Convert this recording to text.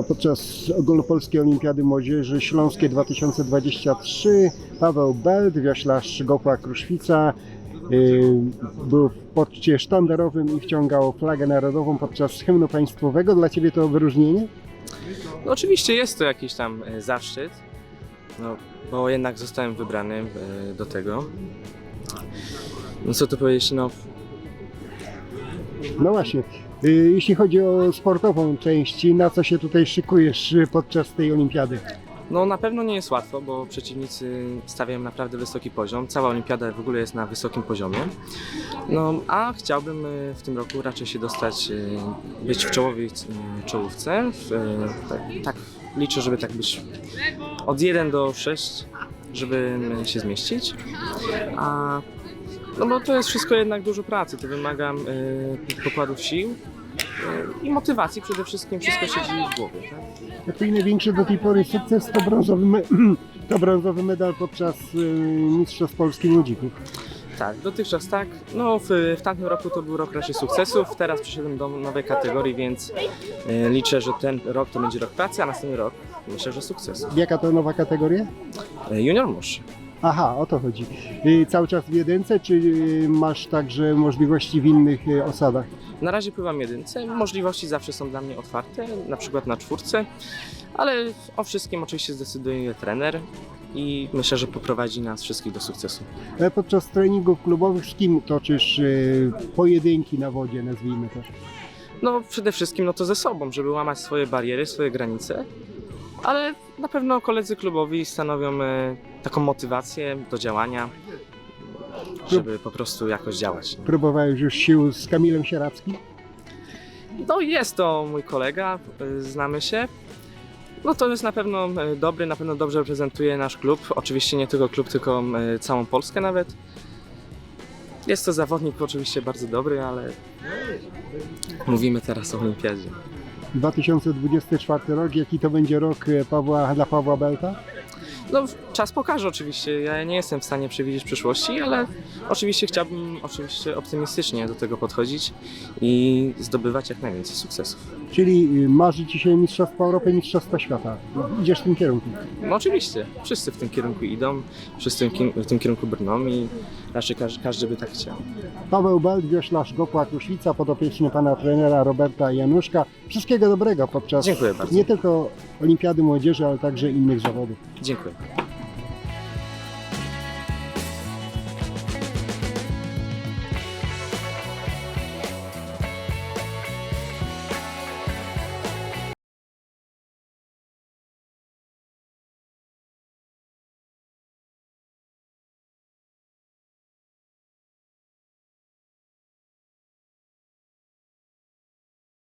A podczas ogólnopolskiej olimpiady młodzieży śląskie 2023 Paweł Belt, wioślarz Gopła Kruszwica, yy, był w poczcie sztandarowym i wciągał flagę narodową podczas hymnu państwowego. Dla Ciebie to wyróżnienie? No oczywiście jest to jakiś tam e, zaszczyt, no, bo jednak zostałem wybrany e, do tego. No co tu powiedzieć, no No właśnie. Yy, Jeśli chodzi o sportową część, na co się tutaj szykujesz yy, podczas tej olimpiady? No na pewno nie jest łatwo, bo przeciwnicy stawiają naprawdę wysoki poziom. Cała olimpiada w ogóle jest na wysokim poziomie. No a chciałbym e, w tym roku raczej się dostać, być w czołówce. Tak, tak liczę, żeby tak być od 1 do 6, żeby się zmieścić. A no bo to jest wszystko jednak dużo pracy, to wymaga e, pokładów sił e, i motywacji przede wszystkim. Wszystko siedzi w głowie. Tak? Twój największy do tej pory sukces to brązowy, me- to brązowy medal podczas yy, Mistrzostw Polski Młodzików. Tak, dotychczas tak. No w, w tamtym roku to był rok raczej sukcesów, teraz przeszedłem do nowej kategorii, więc e, liczę, że ten rok to będzie rok pracy, a następny rok myślę, że sukcesów. Jaka to nowa kategoria? E, junior młodszy. Aha, o to chodzi. Yy, cały czas w jedynce, czy yy, masz także możliwości w innych yy, osadach? Na razie pływam jedynce, możliwości zawsze są dla mnie otwarte, na przykład na czwórce, ale o wszystkim oczywiście zdecyduje trener i myślę, że poprowadzi nas wszystkich do sukcesu. E, Podczas treningów klubowych z kim toczysz pojedynki na wodzie, nazwijmy to? No przede wszystkim no to ze sobą, żeby łamać swoje bariery, swoje granice, ale na pewno koledzy klubowi stanowią e, taką motywację do działania, żeby po prostu jakoś działać. Próbowałeś już sił z Kamilem Sierackim? No jest to mój kolega, e, znamy się. No to jest na pewno e, dobry, na pewno dobrze reprezentuje nasz klub. Oczywiście nie tylko klub, tylko e, całą Polskę nawet. Jest to zawodnik oczywiście bardzo dobry, ale mówimy teraz o olimpiadzie. 2024 rok, jaki to będzie rok e, Pawła, dla Pawła Belta? No, czas pokaże oczywiście. Ja nie jestem w stanie przewidzieć przyszłości, ale oczywiście chciałbym oczywiście optymistycznie do tego podchodzić i zdobywać jak najwięcej sukcesów. Czyli yy, marzy Ci się Mistrzostwa Europy, Mistrzostwa Świata. Idziesz w tym kierunku. No oczywiście, wszyscy w tym kierunku idą, wszyscy w tym- w tym kierunku brną i raczej każdy, każdy by tak chciał. Paweł Belt, wioślarz Gopła Kruszwica, podopieczny pana trenera Roberta Januszka. Wszystkiego dobrego podczas Dziękuję bardzo. nie tylko Olimpiady Młodzieży, ale także innych zawodów. Dziękuję.